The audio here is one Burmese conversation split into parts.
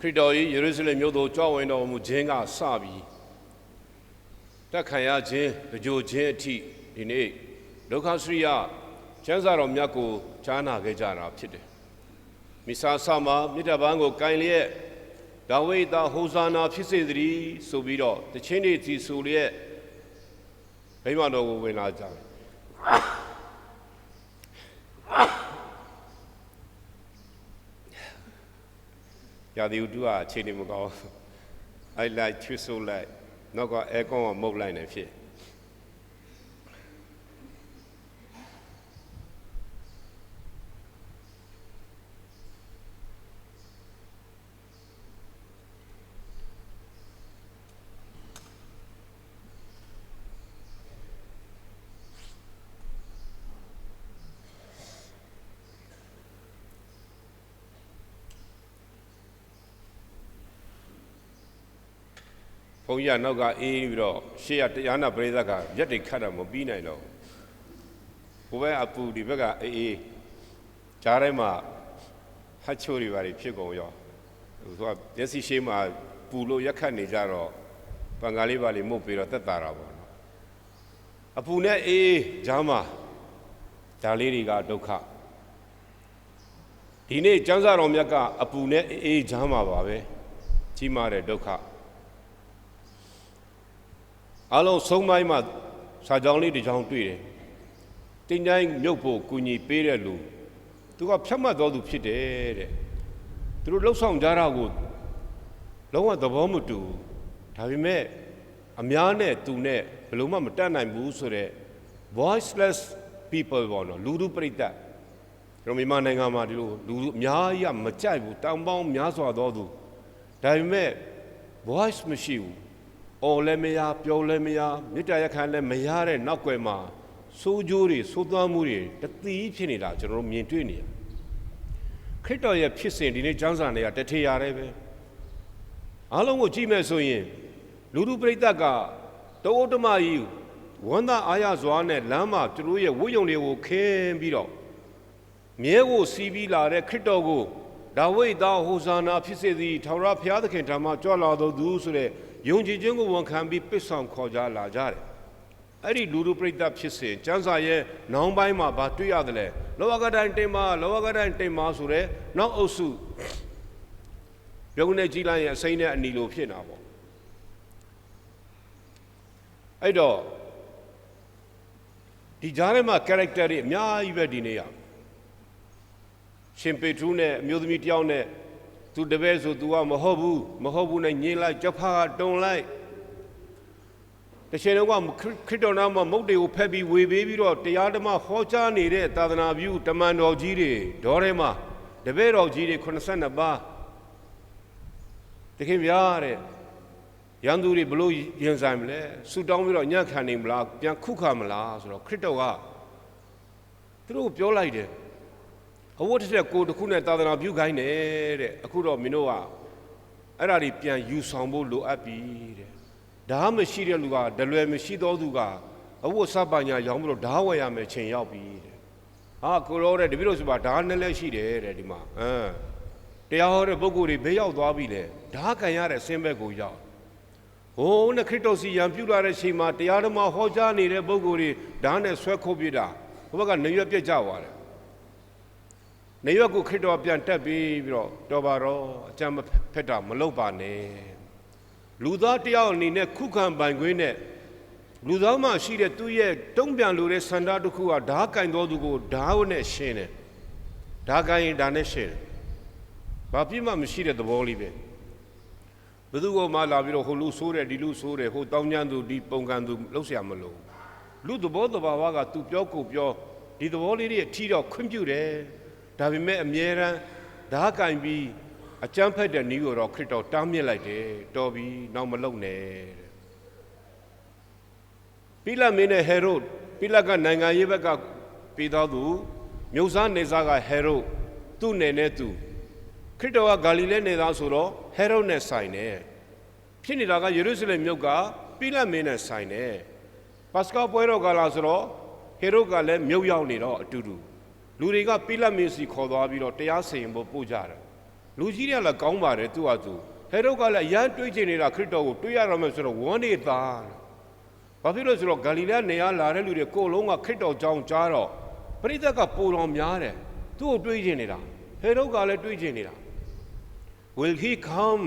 ခရစ်တော်၏ယေရုရှလင်မြို့သို့ကြွဝင်တော်မူခြင်းကစပြီးတက်ခံရခြင်းကြိုခြင်းအထိဒီနေ့ဒုက္ခစရိယကျမ်းစာတော်မြတ်ကိုကြားနာခဲ့ကြတာဖြစ်တယ်။မိစာဆာမှာမြစ်တပန်းကိုကင်လျက်ဒါဝိဒ်သားဟိုဇာနာဖြစ်စေတည်းဆိုပြီးတော့တခြင်းတွေစီဆိုလျက်ဗိမာန်တော်ကိုဝင်လာကြတယ်။ ရာသီဥတုကအခြေအနေမကောင်းအဲ့လိုက်ချွတ်ဆိုးလိုက်နောက်ကအဲကွန်ကမုတ်လိုက်နေဖြစ် ဘုန်းကြီးကနောက်ကအေးပြီးတော့ရှေ့ကတရားနာပရိသတ်ကရက်တွေခတ်တာမပြီးနိုင်တော့ဘူးဘိုးဘက်အပူဒီဘက်ကအေးအေးကြားထဲမှာဟတ်ချိုးတွေပါတွေဖြစ်ကုန်ရောဟိုကမျက်စိရှေးမှာပူလို့ရက်ခတ်နေကြတော့ပန်ကားလေးပါလေးမှုတ်ပြီးတော့တက်တာတာပေါ့နော်အပူနဲ့အေးကြားမှာဒါလေးတွေကဒုက္ခဒီနေ့ကျမ်းစာတော်မြတ်ကအပူနဲ့အေးကြားမှာပါပဲကြီးမားတဲ့ဒုက္ခ အလုံးဆုံးပိုင်းမှာစာကြောင်းလေးတစ်ကြောင်းတွေ့တယ်။တင်းတိုင်းမြုပ်ဖို့ကူညီပေးတဲ့လူသူကဖြတ်မှတ်တော်သူဖြစ်တယ်တဲ့။သူတို့လှုပ်ဆောင်ကြတာကိုလုံးဝသဘောမတူဘူး။ဒါပေမဲ့အများနဲ့သူနဲ့ဘယ်လို့မှမတတ်နိုင်ဘူးဆိုတော့ voiceless people ပေါ့နော်လူလူပြိတ္တကျွန်တော်မြန်မာနိုင်ငံမှာဒီလိုလူလူအများကြီးကမကြိုက်ဘူးတောင်ပေါင်းများစွာသောသူဒါပေမဲ့ voice မရှိဘူး အော်လည်းမရပြောလည်းမရမေတ္တာရက်ခံလည်းမရတဲ့နောက်ွယ်မှာစိုးကြိုးတွေစိုးသွမ်းမှုတွေတသီးဖြစ်နေတာကျွန်တော်တို့မြင်တွေ့နေရခရစ်တော်ရဲ့ဖြစ်စဉ်ဒီနေ့ကျမ်းစာတွေကတထေရတယ်ပဲအားလုံးကိုကြည့်မဲ့ဆိုရင်လူလူပရိသတ်ကတောတမကြီးဝန္တာအာရစွာနဲ့လမ်းမှာသူတို့ရဲ့ဝိယုံတွေကိုခင်းပြီးတော့မြဲကိုစီးပြီးလာတဲ့ခရစ်တော်ကိုဒါဝိဒ်သားဟိုဇာနာဖြစ်စေသည်ထာဝရဘုရားသခင်ထံမှကြွလာတော်သူဆိုတဲ့ ယုံကြည်ခြင်းကိုဝန်ခံပြီးပစ်ဆောင်ခေါ်ကြလာကြတယ်။အဲ့ဒီလူလူပြိတ္တဖြစ်စဉ်ကျမ်းစာရဲ့နောင်ပိုင်းမှာဗာတွေ့ရတယ်လေလောကတိုင်းတင်မာလောကတိုင်းတင်မာဆိုတဲ့နောက်အုပ်စုပြုံးနေကြီးလိုက်ရဲ့အစိမ့်နဲ့အနီလိုဖြစ်နေတာပေါ့။အဲ့တော့ဒီကြားထဲမှာ character တွေအများကြီးပဲဒီနေ့ရရှင်ပေထူးနဲ့အမျိုးသမီးတယောက်နဲ့ သူတပည့်ဆို तू ကမဟုတ်ဘူးမဟုတ်ဘူးနဲ့ညင်းလိုက်ကြောက်ဖားတုံလိုက်တချင်တော့ကခရစ်တော်နာမှာမုတ်တွေကိုဖက်ပြီးဝေပေးပြီးတော့တရားဓမ္မဟောကြားနေတဲ့သာသနာပြုတမန်တော်ကြီးတွေဒေါ်ထဲမှာတပည့်တော်ကြီးတွေ82ပါးတခင်ဗျာတဲ့ရန်သူတွေဘလို့ရင်ဆိုင်မလဲဆူတောင်းပြီးတော့ညံ့ခံနေမလားပြန်ခုခါမလားဆိုတော့ခရစ်တော်ကသူတို့ပြောလိုက်တယ် အဝတ်တစ်ထက်ကိုတစ်ခုနဲ့သာသနာပြုခိုင်းတယ်တဲ့အခုတော့မင်းတို့ကအဲ့ဒါတွေပြန်ယူဆောင်ဖို့လိုအပ်ပြီတဲ့ဓာမရှိတဲ့လူကဒလွယ်မရှိသောသူကအဝတ်စပညာရောင်းပြီးတော့ဓာဝယ်ရမယ်ချိန်ရောက်ပြီတဲ့ဟာကိုရောတဲ့တပည့်တော်ဆိုပါဓာနဲ့လည်းရှိတယ်တဲ့ဒီမှာအမ်တရားဟောတဲ့ပုဂ္ဂိုလ်တွေဘေးရောက်သွားပြီလေဓာကန်ရတဲ့ဆင်းဘက်ကိုရောက်ဟိုးနဲ့ခရစ်တော်စီယံပြုလာတဲ့ချိန်မှာတရားဓမ္မဟောကြားနေတဲ့ပုဂ္ဂိုလ်တွေဓာနဲ့ဆွဲခုတ်ပြတာဘုဘကနေရွက်ပြက်ကြသွားတယ် နေရွက်ကိုခရစ်တော်ပြန်တက်ပြီးပြီးတော့တော်ပါတော့အကြမ်းမဖက်တာမလုပ်ပါနဲ့လူသားတယောက်အနေနဲ့ခုခံပိုင်ခွင့်နဲ့လူသားမှရှိတဲ့သူ့ရဲ့တုံ့ပြန်လိုတဲ့ဆန္ဒတစ်ခုကဓာကင်တော်သူကိုဓာဝနဲ့ရှင်းတယ်ဓာကင်ရင်ဓာနဲ့ရှင်းတယ်ဘာပြစ်မှမရှိတဲ့သဘောလေးပဲဘယ်သူကမှလာပြီးတော့ဟိုလူဆိုးတယ်ဒီလူဆိုးတယ်ဟိုတောင်းကျမ်းသူဒီပုံကံသူလှုပ်ရှားမလို့လူသဘောတဘာဝကသူပြောကိုပြောဒီသဘောလေးတွေအထီတော့ခွင့်ပြုတယ် ဒါပေမဲ့အမြဲတမ်းဓာကင်ပြီးအကျမ်းဖက်တဲ့နီးကိုတော့ခရစ်တော်တားမြစ်လိုက်တယ်တော်ပြီနောက်မလုံနဲ့တဲ့ပိလမင်းနဲ့ဟေရုဒ်ပိလကနိုင်ငံရေးဘက်ကပြည်တော်သူမြို့စားနေစားကဟေရုဒ်သူ့နယ်နဲ့သူခရစ်တော်ကဂါလိလဲနေသားဆိုတော့ဟေရုဒ်နဲ့ဆိုင်တယ်ဖြစ်နေတာကယေရုရှလင်မြို့ကပိလမင်းနဲ့ဆိုင်တယ်ပတ်စကာပွဲတော်ကလာဆိုတော့ဟေရုဒ်ကလည်းမြို့ရောက်နေတော့အတူတူ လူတွေကပိလတ်မင်းစီခေါ်သွားပြီးတော့တရားစီရင်ဖို့ပို့ကြတယ်လူကြီးတွေကလည်းကောင်းပါတယ်သူ့ဟာသူဟေရုကလည်းအရန်တွေးချင်နေတာခရစ်တော်ကိုတွေးရတော့မယ်ဆိုတော့ဝမ်းနေသားဘာဖြစ်လို့ဆိုတော့ဂါလိလဲနေရလာတဲ့လူတွေကိုယ်လုံးကခရစ်တော်ကြောင်းကြားတော့ပရိသတ်ကပိုတော်များတယ်သူ့ကိုတွေးချင်နေတာဟေရုကလည်းတွေးချင်နေတာ will he come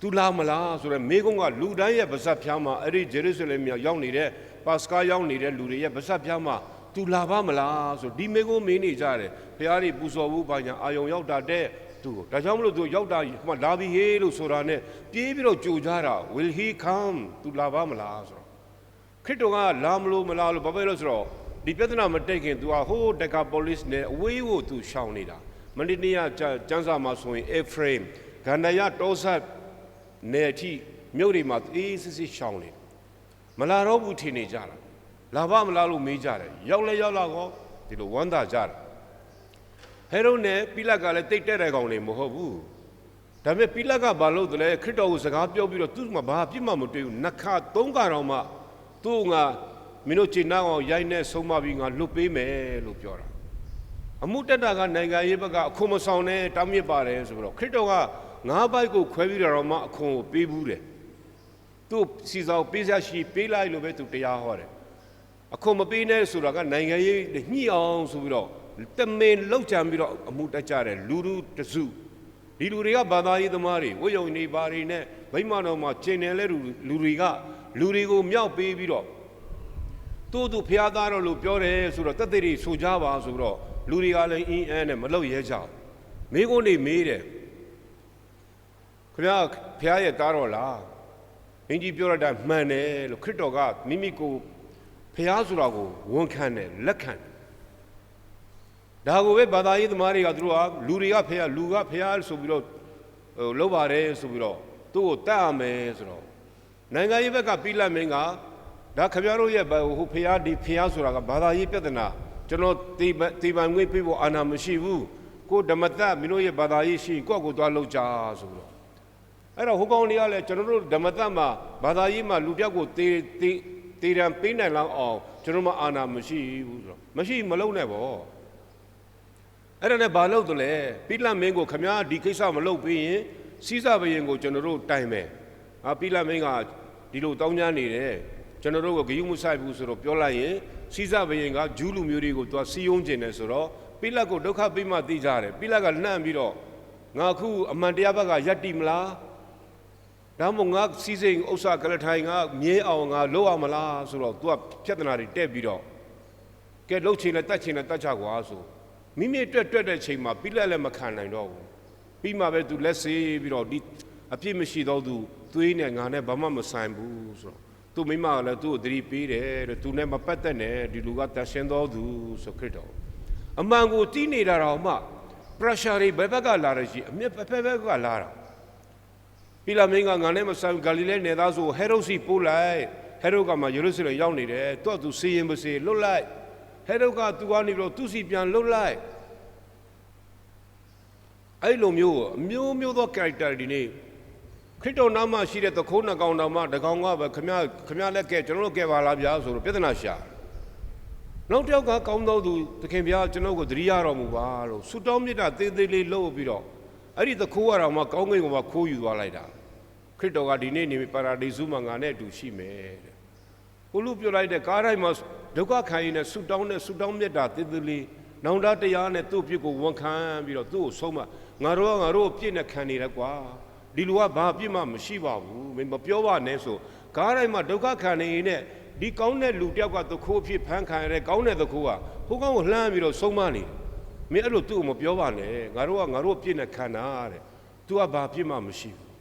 သူလာမလားဆိုတော့မိကုန်းကလူတိုင်းရဲ့ဗစက်ဖျားမှာအဲ့ဒီဂျေရုဆလင်မြို့ရောက်နေတဲ့ပါစကာရောက်နေတဲ့လူတွေရဲ့ဗစက်ဖျားမှာ သူလာပါမလားဆိုဒီမိကုန်းမင်းနေကြတယ်ဖះတွေပူဇော်ဘူးဘာညာအာယုံရောက်တာတဲ့သူကိုဒါကြောင့်မလို့သူရောက်တာဟိုမှာလာပြီဟေးလို့ဆိုတာနဲ့ပြေးပြီးတော့ကြိုကြတာ will he come သူလာပါမလားဆိုတော့ခရစ်တော်ကလာမလို့မလားလို့ဘာပဲလို့ဆိုတော့ဒီပြဿနာမတိတ်ခင်သူကဟိုးဒကာပိုလစ်နဲ့အဝေးကိုသူရှောင်နေတာမနေ့နေ့ကကျန်းစာမှာဆိုရင် A frame ဂန္ဓယတောဆတ်နေအထိမြို့တွေမှာအေးစစ်စစ်ရှောင်နေမလာတော့ဘူးထင်နေကြတာ လာပါမလားလို့မေးကြတယ်ရောက်လဲရောက်လာကောဒီလိုဝမ်းသာကြတယ်ဟေရုနဲ့ပိလတ်ကလည်းတိတ်တဲ့တဲ့ကောင်တွေမဟုတ်ဘူးဒါပေမဲ့ပိလတ်ကဘာလို့တလဲခရစ်တော်ကိုစကားပြောပြီးတော့သူ့မှာဘာပြစ်မှမတွေ့ဘူးနှစ်ခါသုံးခါတော့မှသူ့ငါမင်းတို့ခြေနှောင်းအောင်ရိုက်နေဆုံးမပြီးငါလွတ်ပေးမယ်လို့ပြောတာအမှုတက်တာကနိုင်ငံရေးဘက်ကအခွန်မဆောင်နဲ့တောင်းမြစ်ပါတယ်ဆိုပြီးတော့ခရစ်တော်ကငါးဘိုက်ကိုခွဲပြီးတော့မှအခွန်ကိုပေးဘူးတယ်သူ့စီဆောင်ပေးစရာရှိပေးလိုက်လို့ပဲသူတရားဟောတယ် အခွန်မပေးနဲ့ဆိုတာကနိုင်ငံရေးညှိအောင်ဆိုပြီးတော့တမင်လောက်ကြံပြီးတော့အမှုတက်ကြတယ်လူလူတစုဒီလူတွေကဘာသာရေးသမားတွေဝိယုံနေပါတွေနဲ့ဗိမာန်တော်မှာကျင်တယ်လဲလူလူတွေကလူတွေကိုမြောက်ပေးပြီးတော့သူ့သူဖျားသားတော်လို့ပြောတယ်ဆိုတော့တက်တဲ့တွေဆိုကြပါဆိုတော့လူတွေကလည်းအင်းအန်းနဲ့မလောက်ရဲကြဘူးမိကုန်းနေမေးတယ်ခင်ဗျာဖျားရဲ့သားတော်လားအင်ကြီးပြောရတာမှန်တယ်လို့ခရစ်တော်ကမိမိကို ဖျားဆိုတာကိုဝန်ခံတယ်လက်ခံတယ်ဒါကိုပဲဘာသာရေးသမားတွေကသူတို့ကလူတွေကဖះလူကဖះဆိုပြီးတော့ဟိုလောက်ပါတယ်ဆိုပြီးတော့သူ့ကိုတတ်ရမယ်ဆိုတော့နိုင်ငံရေးဘက်ကပြီးလက်မင်းကဒါခင်ဗျားတို့ရဲ့ဟိုဖះဒီဖះဆိုတာကဘာသာရေးပြဿနာကျွန်တော်တီတီပန်ငွေပြဖို့အာဏာမရှိဘူးကိုဓမ္မတမင်းတို့ရဲ့ဘာသာရေးရှိကိုယ့်ကိုယ်သွားလောက်ကြဆိုပြီးတော့အဲ့တော့ဟိုကောင်တွေကလည်းကျွန်တော်တို့ဓမ္မတမှာဘာသာရေးမှာလူပြောက်ကိုတေးတေး တေးရန်ပေးနိုင်လောက်အောင်ကျွန်တော်မှအာဏာမရှိဘူးဆိုတော့မရှိမလုံးနဲ့ပေါ့အဲ့ဒါနဲ့ဘာလုပ်တယ်လဲပိလတ်မင်းကိုခမားဒီကိစ္စမလုပ်ပြီးရင်စီးစာဘရင်ကိုကျွန်တော်တို့တိုင်မယ်ဟာပိလတ်မင်းကဒီလိုတောင်းကြနေတယ်ကျွန်တော်တို့ကဂယုမဆိုင်ဘူးဆိုတော့ပြောလိုက်ရင်စီးစာဘရင်ကဂျူးလူမျိုးတွေကိုသူစီယုံကျင်တယ်ဆိုတော့ပိလတ်ကိုဒုက္ခပေးမှသိကြတယ်ပိလတ်ကနှံ့ပြီးတော့ငါခုအမှန်တရားဘက်ကယက်တိမလား ဒါမှမဟုတ်ငါစီစိန်ဥစ္စာကလထိုင်ငါမြဲအောင်ငါလုပ်အောင်မလားဆိုတော့ तू ကပြဿနာတွေတက်ပြီးတော့ကဲလှုပ်ချင်လဲတတ်ချင်လဲတတ်ချကွာဆိုမိမိအတွက်တွက်တဲ့ချိန်မှာပိလက်လည်းမခံနိုင်တော့ဘူးပြီးမှပဲ तू လက်ဆေးပြီးတော့ဒီအပြစ်မရှိတော့သူသွေးနဲ့ငါနဲ့ဘာမှမဆိုင်ဘူးဆိုတော့သူမိမကလည်းသူ့ကိုသတိပေးတယ်တဲ့သူနဲ့မပတ်သက်နဲ့ဒီလူကတန်ရှင်းတော်သူဆိုခရစ်တော်အမှန်ကိုတီးနေတာတော့မှ pressure တွေဘယ်ဘက်ကလာရရှိအမြက်ဘက်ဘက်ကလာတာ ပိလာမင်းကငါနဲ့မဆိုင်ဂါလိလဲနေသားဆိုဟေရုစီပို့လိုက်ဟေရုကမှယေရုရှလင်ရောက်နေတယ်သူကသူစီရင်ပါစေလွတ်လိုက်ဟေရုကသူကနေပြီးတော့သူစီပြန်လွတ်လိုက်အဲ့လိုမျိုးအမျိုးမျိုးသော character ဒီနေ့ခရစ်တော်နာမရှိတဲ့သခိုးနှကောင်တော်မှတကောင်ကပဲခမခမလက်ကဲကျွန်တော်တို့ကဲပါလားဗျာဆိုတော့ပြဿနာရှာနောက်တစ်ယောက်ကကောင်းသောသူသခင်ဗျာကျွန်တော်ကိုသတိရတော်မူပါလို့ဆုတောင်းမြတ်တာသေးသေးလေးလုပ်ပြီးတော့အဲ့ဒီသခိုးရတော်မှကောင်းကင်ကမှခိုးယူသွားလိုက်တာခ ရစ်တော်ကဒီနေ့နေပါရာဒိစုမှာငါနဲ့အတူရှိမယ်တဲ့ကိုလူပြောလိုက်တဲ့ကားတိုင်းမှာဒုက္ခခံရင်းနဲ့ဆုတောင်းနဲ့ဆုတောင်းမြတ်တာသေးသေးလေးနောင်တတရားနဲ့သူ့ပြစ်ကိုဝန်ခံပြီးတော့သူ့ကိုဆုံးမငါတို့ကငါတို့ပြစ်နဲ့ခံနေတယ်ကွာဒီလူကဘာပြစ်မှမရှိပါဘူးမင်းမပြောပါနဲ့ဆိုကားတိုင်းမှာဒုက္ခခံနေရင်နဲ့ဒီကောင်းတဲ့လူတယောက်ကသခိုးဖြစ်ဖမ်းခံရတဲ့ကောင်းတဲ့သခိုးကဟိုကောင်းကိုလှမ်းပြီးတော့ဆုံးမနေတယ်မင်းအဲ့လိုသူ့ကိုမပြောပါနဲ့ငါတို့ကငါတို့ပြစ်နဲ့ခံတာတဲ့သူကဘာပြစ်မှမရှိဘူး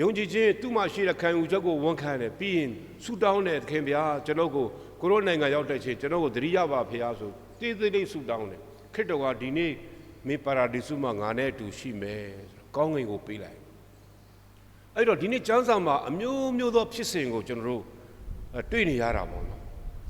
ယုံကြည်ခြင်းသူ့မှာရှိတဲ့ခံယူချက်ကိုဝန်ခံတယ်ပြီးရင်ဆူတောင်းတယ်ခင်ဗျာကျွန်တော်ကိုကိုရိုနိုင်ငံရောက်တဲ့ချိန်ကျွန်တော်ကိုသတိရပါဖေဟာဆိုတေးသေးလေးဆူတောင်းတယ်ခရစ်တော်ကဒီနေ့မင်းပါရာဒိစုမှာငါနဲ့အတူရှိမယ်ကောင်းကင်ကိုပေးလိုက်အဲ့တော့ဒီနေ့ကျမ်းစာမှာအမျိုးမျိုးသောဖြစ်စဉ်ကိုကျွန်တော်တို့တွေ့နေရတာပေါ့နော်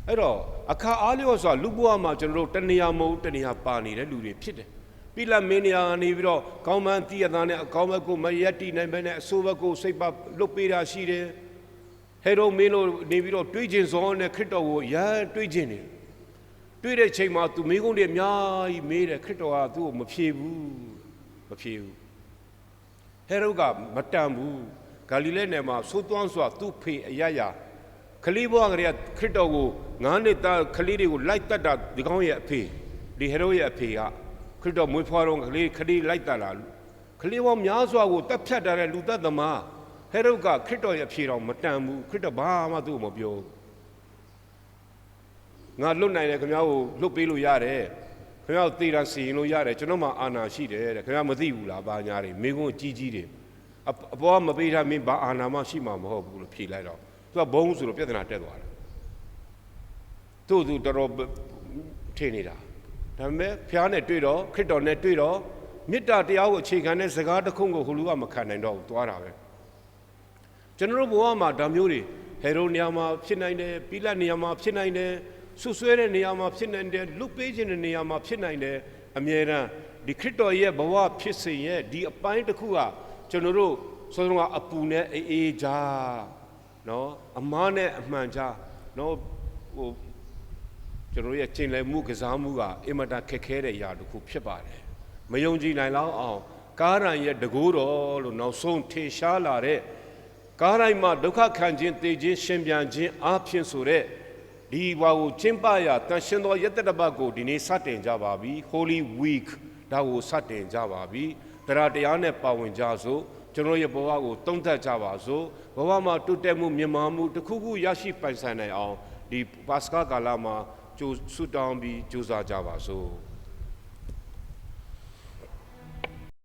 အဲ့တော့အခါအားလျော်စွာလူဘဝမှာကျွန်တော်တို့တဏှာမဟုတ်တဏှာပါနေတဲ့လူတွေဖြစ်တယ် ပိလမင်းနေရာနေပြီးတော့ကောင်းမှန်တည်ရတာနဲ့အကောင်းဘက်ကိုမရက်တီနိုင်ပဲနဲ့အဆိုးဘက်ကိုစိတ်ပါလွတ်ပေးတာရှိတယ်ဟေရိုမင်းတို့နေပြီးတော့တွေးကျင်စောနဲ့ခရစ်တော်ကိုရမ်းတွေးကျင်နေတွေ့တဲ့ချိန်မှာသူမိကုန်းတွေအများကြီးမေးတယ်ခရစ်တော်ကသူ့ကိုမဖြေဘူးမဖြေဘူးဟေရုကမတန်ဘူးဂါလိလဲနယ်မှာသိုးသွန်းစွာသူ့ဖေအရရခလီဘွားကလေးကခရစ်တော်ကိုငါးနှစ်သားခလီတွေကိုလိုက်တတ်တာဒီကောင်းရဲ့အဖေဒီဟေရုရဲ့အဖေက ခရစ်တော်မွေးဖွားတော့ကလေးခလီလိုက်တတ်လာခလီဘောများစွာကိုတပ်ဖြတ်ထားတဲ့လူသက်သမားဟေရုကခရစ်တော်ရဲ့အဖေတော်မတန်ဘူးခရစ်တော်ဘာမှသူ့ကိုမပြောဘူးငါလွတ်နိုင်တယ်ခင်ဗျားကိုလွတ်ပေးလို့ရတယ်ခင်ဗျားကိုသေတာစီရင်လို့ရတယ်ကျွန်တော်မှအာနာရှိတယ်တဲ့ခင်ဗျားမသိဘူးလားဘာညာတွေမိကုန်းကြီးကြီးတွေအအပေါ်ကမပေးတာမင်းဘာအာနာမှရှိမှာမဟုတ်ဘူးလို့ဖြေလိုက်တော့သူကဘုံဆိုလို့ပြဿနာတက်သွားတယ်သူ့သူတော်တော်ထင်နေတာ ဒါပေမဲ့ဖျားနဲ့တွေ့တော့ခရစ်တော်နဲ့တွေ့တော့မေတ္တာတရားကိုအခြေခံတဲ့စကားတစ်ခုကိုဟိုလူကမခံနိုင်တော့ဘူးသွားတာပဲကျွန်တော်တို့ဘဝမှာဒါမျိုးတွေဟေရိုနေရာမှာဖြစ်နိုင်တယ်ပိလတ်နေရာမှာဖြစ်နိုင်တယ်ဆွဆွဲတဲ့နေရာမှာဖြစ်နိုင်တယ်လွတ်ပေးခြင်းတဲ့နေရာမှာဖြစ်နိုင်တယ်အမြဲတမ်းဒီခရစ်တော်ရဲ့ဘဝဖြစ်စဉ်ရဲ့ဒီအပိုင်းတစ်ခုကကျွန်တော်တို့ဆိုတော့အပူနဲ့အေးအေးကြားနော်အမားနဲ့အမှန်ကြားနော်ဟို ကျွန်တော်တို့ရဲ့ကျင်လည်မှုကစားမှုကအင်မတန်ခက်ခဲတဲ့ຢာတစ်ခုဖြစ်ပါတယ်မယုံကြည်နိုင်လောက်အောင်ကားရန်ရဲ့တကူတော်လို့နောက်ဆုံးထေရှားလာတဲ့ကားတိုင်းမှာဒုက္ခခံခြင်းသေခြင်းရှင်ပြန်ခြင်းအားဖြင့်ဆိုတဲ့ဒီဘဝကိုကျင့်ပရာတန်ရှင်သောယတ္တတပတ်ကိုဒီနေ့စတင်ကြပါပြီ Holy Week ဒါကိုစတင်ကြပါပြီတရားတရားနဲ့ပါဝင်ကြစို့ကျွန်တော်ရဲ့ဘဝကိုတုံ့သက်ကြပါစို့ဘဝမှာတိုးတက်မှုမြင့်မားမှုတစ်ခုခုရရှိပိုင်ဆိုင်နိုင်အောင်ဒီပါစကာကာလမှာ ကြိုးဆုတောင်းပြီးကြိုးစားကြပါစို့